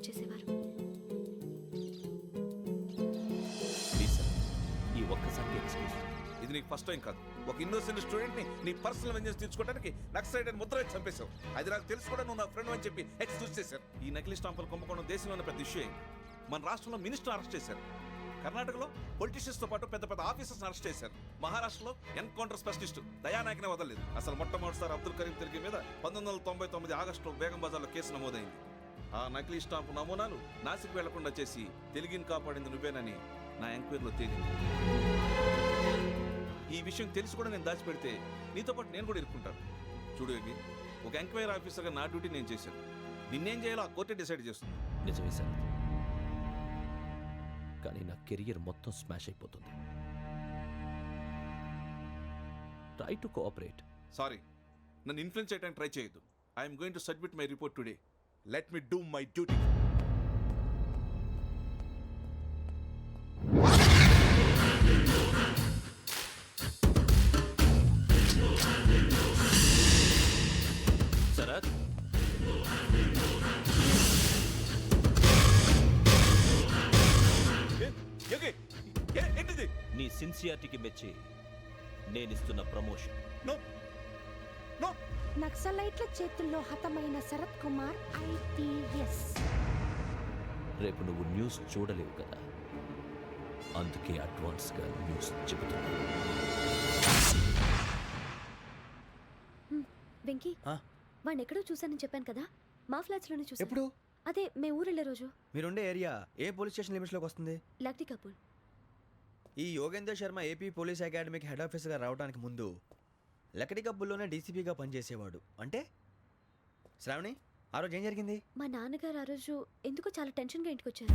Record చేసేవారు ఈ ఒక్కసారి ఎక్స్క్యూజ్ ఇది నీకు ఫస్ట్ టైం కాదు. ఒక ఇన్నోసెంట్ స్టూడెంట్ని నీ పర్సనల్ వెంజెన్స్ తీర్చుకోవడానికి నక్సలైట్ అని ముద్ర వేసి చంపేశావు. అది నాకు తెలుసు కూడా నువ్వు నా ఫ్రెండ్ అని చెప్పి ఎక్స్క్యూజ్ చేశారు. ఈ నకిలీ స్టాంపులు కుంభకోణం దేశంలో ఉన్న పెద్ద ఇష్యూ అయింది మన రాష్ట్రంలో మినిస్టర్ అరెస్ట్ చేశారు. కర్ణాటకలో పొలిటీషియన్స్తో పాటు పెద్ద పెద్ద ఆఫీసర్స్ అరెస్ట్ చేశారు. మహారాష్ట్రలో ఎన్కౌంటర్ స్పెషలిస్ట్ దయానాయకనే వదలలేదు. అసలు మొట్టమొదటిసారి అబ్దుల్ కరీం తిరిగి మీద పంతొమ్మిది వందల తొంభై తొమ్మిది ఆగస్టులో బేగం బజార్లో కేసు నమోదైంది. ఆ నకిలీ స్టాంపు నమూనాలు నాసిక్ వెళ్ళకుండా చేసి తెలుగుని కాపాడింది నువ్వేనని నా ఎంక్వైరీలో తేలింది. ఈ విషయం తెలిసి కూడా నేను దాచిపెడితే నీతో పాటు నేను కూడా ఇరుక్కుంటాను. చూడు యోగి ఒక ఎంక్వైరీ ఆఫీసర్గా నా డ్యూటీ నేను చేశాను. నిన్నేం చేయాలో ఆ కోర్టే డిసైడ్ చేస్తుంది. నిజమే సార్. కానీ నా కెరియర్ మొత్తం స్మాష్ అయిపోతుంది. ట్రై టు కోఆపరేట్ సారీ నన్ను ఇన్ఫ్లుయెన్స్ చేయడానికి ట్రై చేయొద్దు. I'm going to submit my report today let me do my duty Sharath ఏంటిది? నీ సిన్సియారిటీకి మెచ్చి నేనిస్తున్న ప్రమోషన్. No no. నక్సలైట్ల చేతుల్లో హతమైన శరత్ కుమార్ ఐపీఎస్ రేపు నువ్వు న్యూస్ చూడలేవు కదా? అందుకే అడ్వాన్స్గా న్యూస్ చెబుతున్నా. వెంకీ? వాడిని ఎక్కడో చూశానని చెప్పాను కదా? మా ఫ్లాట్స్లోనే చూసాను ఎప్పుడు? అదే మేము ఊరు వెళ్ళే రోజు. మీరుండే ఏరియా ఏ పోలీస్ స్టేషన్ లిమిట్స్లోకి వస్తుంది? లక్టీ కపూర్. ఈ యోగేందర్ శర్మ ఏపీ పోలీస్ అకాడమీకి హెడ్ ఆఫీసర్గా రావడానికి ముందు లకడి కబ్బుల్లోనే డీసీపీగా పనిచేసేవాడు. అంటే? శ్రావణి ఆ రోజు ఏం జరిగింది? మా నాన్నగారు ఆ రోజు ఎందుకో చాలా టెన్షన్గా ఇంటికి వచ్చారు.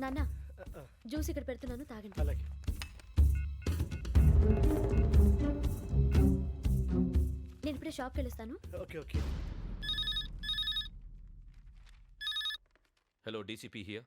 నాన్న జ్యూస్ ఇక్కడ పెడుతున్నాను తాగండి. అలాగే. నేను ఇప్పుడే షాప్కి వెళ్ళొస్తాను. Okay okay. Hello DCP here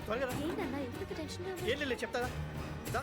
త్వరగా రా. ఏంటన్నా ఎందుకు టెన్షన్ ఏం లేదు చెప్తాదా దా.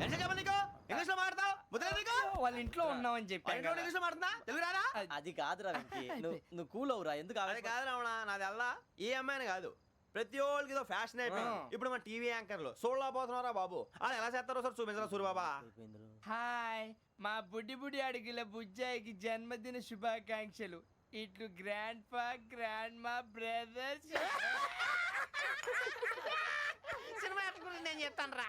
ఎంత చెప్పాలి నీకు? ఇంగ్లీష్లో మాట్లాడతావు ముద్ర నీకు? వాళ్ళ ఇంట్లో ఉన్నామని చెప్పాను పైన ఇంగ్లీష్లో మాట్లాడుతున్నా తెలుగు రాదా? అది కాదురా వెంకీ. నువ్వు నువ్వు కూల్ అవురా ఎందుకు అది కాదు రావణ నాది అల్లా. ఏ అమ్మాయిని కాదు. ప్రతి ఒక్కరికి ఇదో ఫ్యాషన్ అయిపోయింది. ఇప్పుడు మన టీవీ యాంకర్లు. సోళ్ళ పోతున్నారా బాబు. అది ఎలా చేస్తారో సార్ చూపించరా సూరిబాబా? హాయ్. మా బుడ్డి బుడి అడిగిల బుజ్జాయికి జన్మదిన శుభాకాంక్షలు. ఇట్లు గ్రాండ్ ఫా గ్రాండ్ మా బ్రదర్స్. సినిమా నేను చెప్తాను రా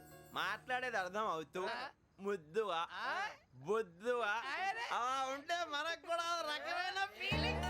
మాట్లాడేది అర్థం అవుతూ ముద్దువా బొద్దువా? అలా ఉంటే మనకు కూడా రకమైన ఫీలింగ్స్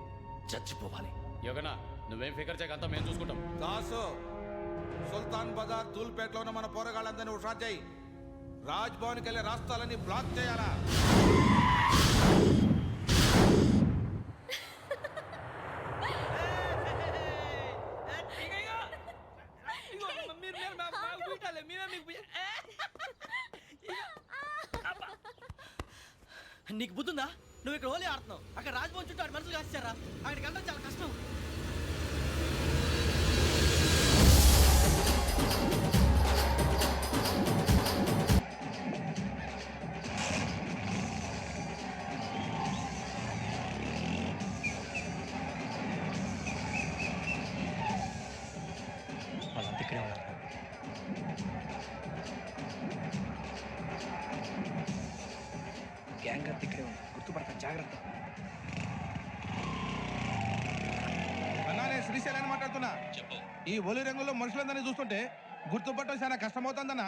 చచ్చిపోవాలి. యోగనా నువ్వేం ఫికర్ చేయక అంతా మేము చూసుకుంటాం. దాసు సుల్తాన్ బజార్ దూల్పేటలో ఉన్న మన పోరగాళ్ళందరినీ హుషారు చేయి. రాజ్ భవన్కి వెళ్ళే రాష్ట్రాలన్నీ బ్లాక్ చేయాలా? నువ్వు ఇక్కడ హోలీ ఆడుతున్నావు. అక్కడ రాజభవన్ చుట్టూ ఆడి మనుషులు కాస్తారా అక్కడికి వెళ్ళడం చాలా కష్టం. ఈ ఒలి రంగులో మనుషులందరినీ చూస్తుంటే గుర్తుపట్టడం చాలా కష్టమవుతుందన్నా.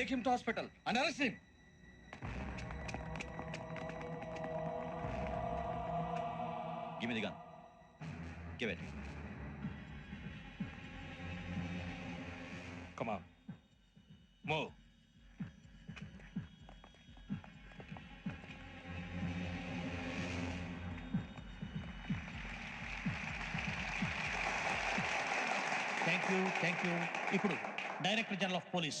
Take him to hospital and arrest him. Give me the gun. Give it. Come on. Move. Thank you thank you ఇప్పుడు director general of police